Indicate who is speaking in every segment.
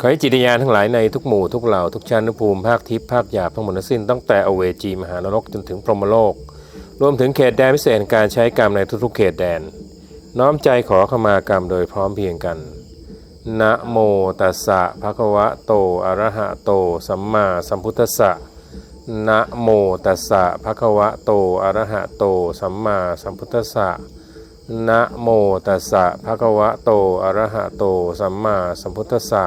Speaker 1: ขอให้จิตวิญญาณทั้งหลายในทุกหมู่ทุกเหล่าทุกชั้นทุกภูมิภาคทิพย์ภาคหยาบทั้งหมดทั้งสิ้นตั้งแต่อเวจีมหานรกจนถึงพรหมโลก รวมถึงเขตแดนพิเศษการใช้กรรมในทุกๆเขตแดน น้อมใจขอขมากรรมโดยพร้อมเพียงกันนะโมตัสสะภะคะวะโตอะระหะโต สัมมาสัมพุทธัสสะนะโมตัสสะภะคะวะโตอะระหะโต สัมมาสัมพุทธัสสะนะโมตัสสะภะคะวะโตอะระหะโต สัมมาสัมพุทธัสสะ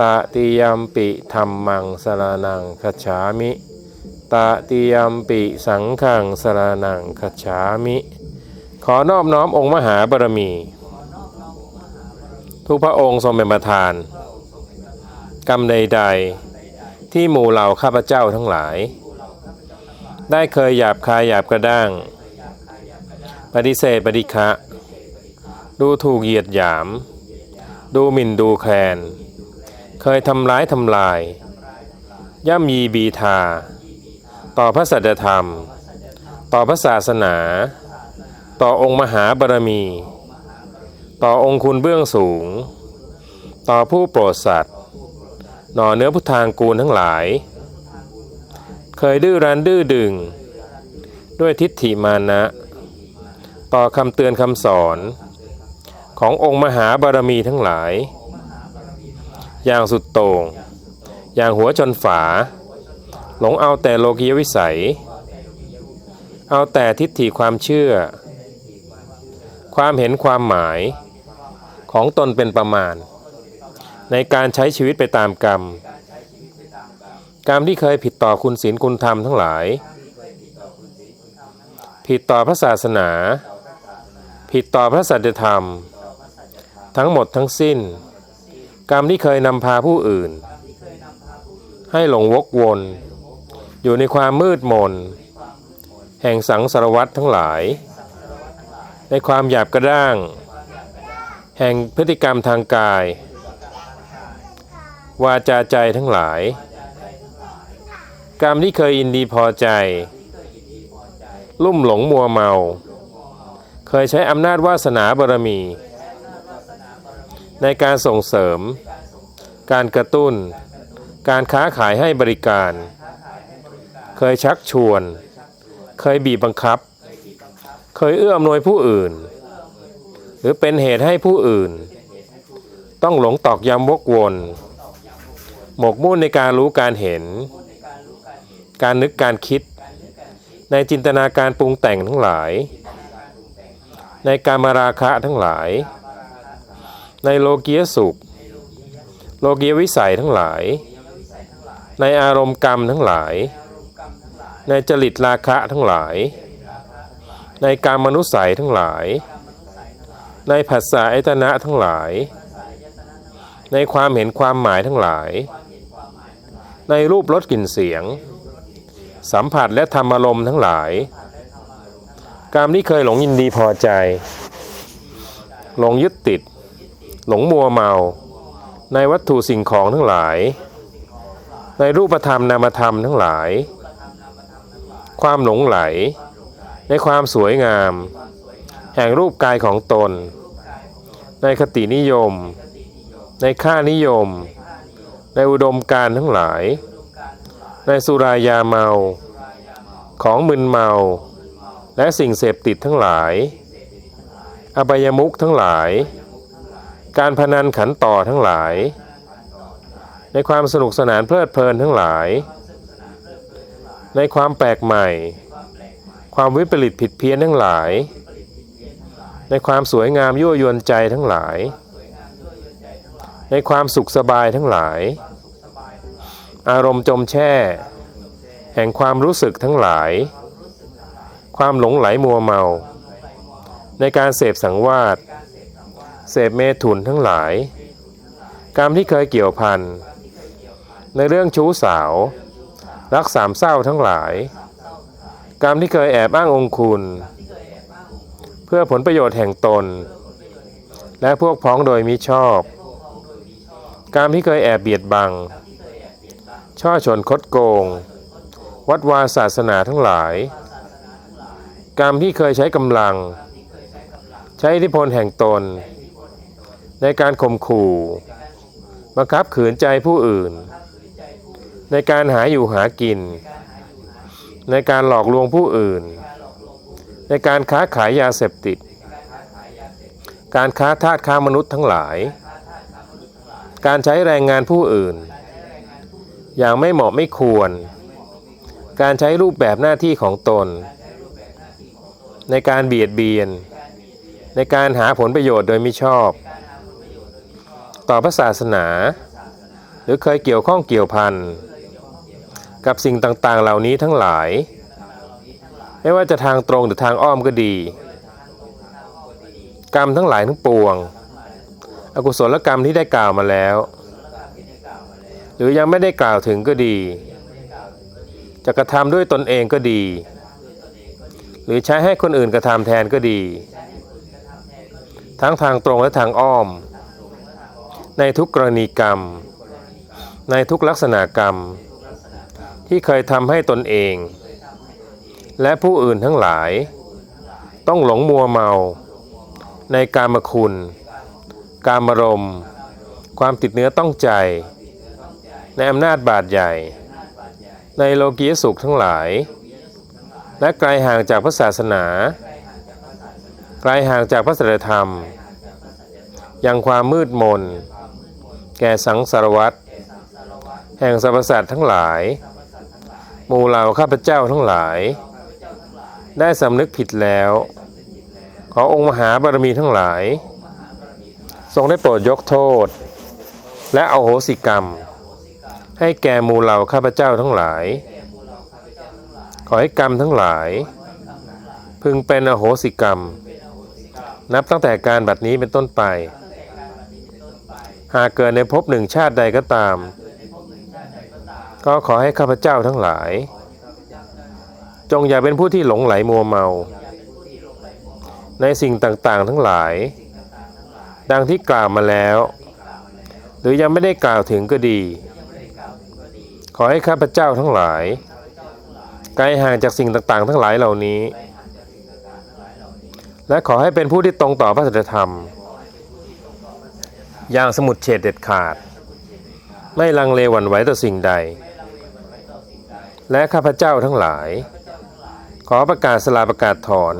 Speaker 1: ตติยมปิธัมมังสรนังคัจฉามิตติยมปิสังฆังสรนังคัจฉามิ ขอนอบน้อมองค์มหาบารมี ทุกพระองค์ทรงเป็นประธาน กรรมใด ๆ ที่หมู่เหล่าข้าพเจ้าทั้งหลาย ได้เคยหยาบคายหยาบกระด้าง ปฏิเสธปฏิฆะดูถูกเหยียดหยาม ดูหมิ่นดูแคลน เคยทำร้ายทำลาย ย่ำยีบีทา ต่อพระสัจธรรม ต่อพระศาสนา ต่อองค์มหาบารมี ต่อองค์คุณเบื้องสูง ต่อผู้โปรดสัตว์หน่อเนื้อพุทธางกูลทั้งหลาย เคยดื้อรั้นดื้อดึง ด้วยทิฏฐิมานะ ต่อคำเตือนคำสอน ขององค์มหาบารมีทั้งหลาย อย่างสุดโต่งอย่างหัวจนฝา หลงเอาแต่โลกียวิสัย เอาแต่ทิฏฐิความเชื่อ ความเห็นความหมายของตนเป็นประมาณ ในการใช้ชีวิตไปตามกรรม กรรมที่เคยผิดต่อคุณศีลคุณธรรมทั้งหลาย ผิดต่อพระศาสนา ผิดต่อพระสัจธรรม ทั้งหมดทั้งสิ้น กรรมที่เคยนำพาผู้อื่น ให้หลงวกวน อยู่ในความมืดมน แห่งสังสารวัตทั้งหลาย ในความหยาบกระด้าง แห่งพฤติกรรมทางกาย วาจาใจทั้งหลาย กรรมที่เคยยินดีพอใจ ลุ่มหลงมัวเมา เคยใช้อำนาจวาสนาบารมี ในการส่งเสริม การกระตุ้น การค้าขายให้บริการ เคยชักชวน เคยบีบบังคับ เคยเอื้ออำนวยผู้อื่น หรือเป็นเหตุให้ผู้อื่น ต้องหลงตอกย้ำวกวน หมกมุ่นในการรู้การเห็น การนึกการคิด ในจินตนาการปรุงแต่งทั้งหลาย ในการมาราคะทั้งหลาย ในโลกียสุข โลกียวิสัยทั้งหลาย ในอารมณ์กรรมทั้งหลาย ในจริตราคะทั้งหลาย ในการมนุษย์ใสยทั้งหลาย ในผัสสะอตนะทั้งหลาย ในความเห็นความหมายทั้งหลาย ในรูปรสกลิ่นเสียง สัมผัสและธรรมอารมณ์ทั้งหลายกรรมที่เคยหลงยินดีพอใจ หลงยึดติด หลงมัวเมา ในวัตถุสิ่งของทั้งหลาย ในรูปธรรมนามธรรมทั้งหลาย ความหลงไหล ในความสวยงาม แห่งรูปกายของตน ในคตินิยม ในค่านิยม ในอุดมการทั้งหลาย ในสุรายาเมา ของมึนเมา และสิ่งเสพติดทั้งหลาย อบายมุขทั้งหลาย การพนันขันต่อทั้งหลาย ในความสนุกสนานเพลิดเพลินทั้งหลาย ในความแปลกใหม่ ความวิปริตผิดเพี้ยนทั้งหลาย ในความสวยงามยั่วยวนใจทั้งหลาย ในความสุขสบายทั้งหลาย อารมณ์จมแช่ แห่งความรู้สึกทั้งหลาย ความหลงไหลมัวเมา ในการเสพสังวาส เสพเมถุนทั้งหลาย กรรมที่เคยเกี่ยวพัน ในเรื่องชู้สาว รักสามเศร้าทั้งหลาย กรรมที่เคยแอบอ้างองคุณ เพื่อผลประโยชน์แห่งตน และพวกพ้องโดยมิชอบ กรรมที่เคยแอบเบียดบัง ช่อชนคดโกง วัดวาศาสนาทั้งหลาย กรรมที่เคยใช้กำลังใช้อิทธิพลแห่งตน ในการข่มขู่ บังคับขืนใจผู้อื่น ในการหาอยู่หากิน ในการหลอกลวงผู้อื่น ในการค้าขายยาเสพติด การค้าทาสค้ามนุษย์ทั้งหลาย การใช้แรงงานผู้อื่น อย่างไม่เหมาะไม่ควร การใช้รูปแบบหน้าที่ของตน ในการเบียดเบียน ในการหาผลประโยชน์โดยมิชอบ ต่อพระศาสนา หรือเคยเกี่ยวข้องเกี่ยวพันกับสิ่งต่างๆ เหล่านี้ทั้งหลาย ไม่ว่าจะทางตรงหรือทางอ้อมก็ดี กรรมทั้งหลายทั้งปวง อกุศลกรรมที่ได้กล่าวมาแล้ว หรือยังไม่ได้กล่าวถึงก็ดี จะกระทำด้วยตนเองก็ดี หรือใช้ให้คนอื่นกระทำแทนก็ดี ทั้งทางตรงและทางอ้อม ในทุกกรณีกรรม ในทุกลักษณะกรรม ที่เคยทำให้ตนเอง และผู้อื่นทั้งหลาย ต้องหลงมัวเมา ในกามคุณ กามรม ความติดเนื้อต้องใจ ในอำนาจบาดใหญ่ ในโลกียสุขทั้งหลาย และไกลห่างจากพระศาสนา ไกลห่างจากพระสัจธรรมยังความมืดมน แก่สังสารวัตรแห่งสรรพสัตว์ทั้งหลาย หมู่เหล่าข้าพเจ้าทั้งหลาย ได้สำนึกผิดแล้ว ขอองค์มหาบารมีทั้งหลาย ทรงได้โปรดยกโทษ และเอาโหสิกรรม ให้แก่หมู่เหล่าข้าพเจ้าทั้งหลาย ขอให้กรรมทั้งหลาย พึงเป็นอโหสิกรรม นับตั้งแต่การบัดนี้เป็นต้นไป หากเกิดในภพหนึ่งชาติใดก็ตาม ก็ขอให้ข้าพเจ้าทั้งหลาย จงอย่าเป็นผู้ที่หลงไหลมัวเมา ในสิ่งต่างๆทั้งหลาย ดังที่กล่าวมาแล้ว หรือยังไม่ได้กล่าวถึงก็ดี ขอให้ข้าพเจ้าทั้งหลายไกลห่างจากสิ่งต่างๆ ทั้งหลายเหล่านี้ และขอให้เป็นผู้ที่ตรงต่อพระสัจธรรม อย่างสมุดเฉดเด็ดขาด ไม่ลังเลหวั่นไหวต่อสิ่งใด และข้าพเจ้าทั้งหลาย ขอประกาศสลาประกาศถอน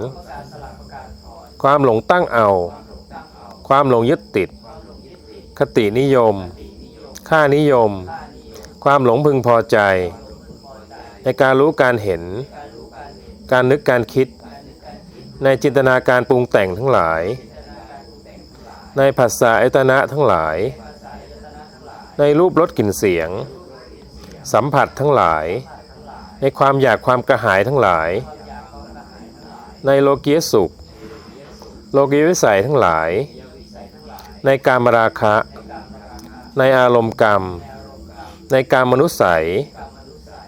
Speaker 1: ความหลงตั้งเอา ความหลงยึดติด คตินิยม ค่านิยม ความหลงพึงพอใจ ในการรู้การเห็น การนึกการคิด ในจินตนาการปรุงแต่งทั้งหลาย ในภาษาอายตนะทั้งหลาย ในรูปรสกลิ่นเสียง สัมผัสทั้งหลาย ในความอยากความกระหายทั้งหลาย ในโลกียสุข โลกียวิสัยทั้งหลาย ในการมราคะ ในอารมณ์กรรม ในการมนุษย์ใสย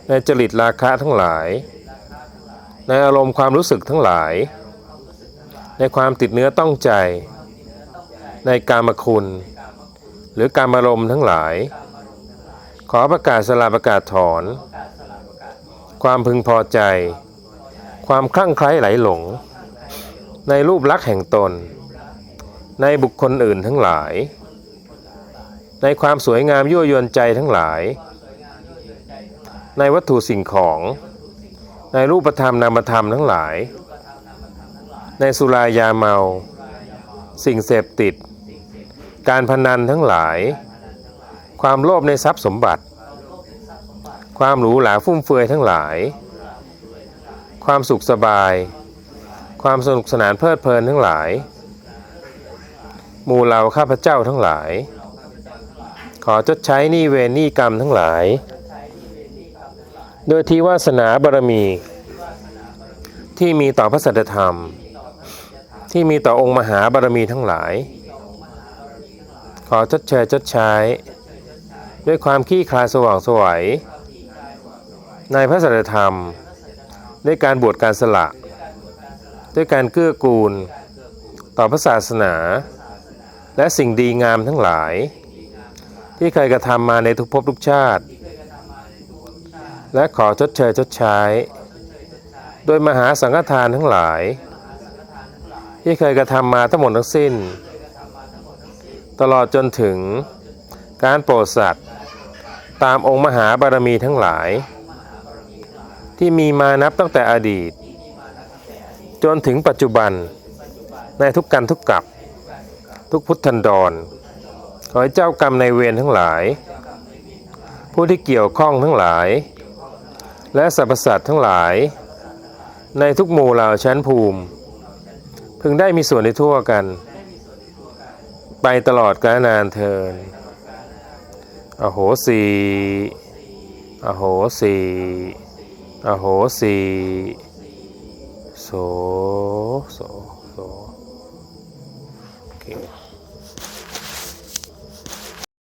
Speaker 1: ในจริตราคะทั้งหลาย ในอารมณ์ความรู้สึกทั้งหลาย ในความติดเนื้อต้องใจ ในกามคุณ หรือการมารมณ์ทั้งหลาย ขอประกาศสลาประกาศถอน ความพึงพอใจ ความคลั่งไคล้ไหลหลง ในรูปลักษณ์แห่งตน ในบุคคลอื่นทั้งหลาย ในความสวยงามยั่วยวนใจทั้งหลาย ในวัตถุสิ่งของ ในรูปธรรมนามธรรมทั้งหลาย ในสุรายาเมาสิ่งเสพติด การพนันทั้งหลาย ความโลภในทรัพย์สมบัติ ความหรูหราฟุ่มเฟือยทั้งหลาย ความสุขสบาย ความสนุกสนานเพลิดเพลินทั้งหลาย หมู่เหล่าข้าพเจ้าทั้งหลาย ขอจดใช้หนี้เวรหนี้กรรมทั้งหลาย โดยที่วาสนาบารมี ที่มีต่อพระสัจธรรม ที่มีต่อองค์มหาบารมีทั้งหลาย ขอชดเชยชดใช้ ด้วยความขี้คลายสว่างสวย ในพระสัจธรรม ด้วยการบวชการสละ ด้วยการเกื้อกูล ต่อพระศาสนา และสิ่งดีงามทั้งหลาย ที่เคยกระทำมาในทุกภพทุกชาติ และขอชดเชยชดใช้ โดยมหาสังฆทานทั้งหลาย ที่เคยกระทำมาทั้งหมดทั้งสิ้น ตลอดจนถึงการโปรดสัตว์ตามองค์มหาบารมีทั้งหลาย ที่มีมานับตั้งแต่อดีต จนถึงปัจจุบันในทุกกันทุกกับ ทุกพุทธันดร ขอให้เจ้ากรรมในเวรทั้งหลาย ผู้ที่เกี่ยวข้องทั้งหลาย และสรรพสัตว์ทั้งหลาย ในทุกหมู่เหล่าชั้นภูมิ พึงได้มีส่วนในทั่วกัน ไปตลอดกาลนานเทิน อโหสี อโหสี อโหสี โส โสโสโอเค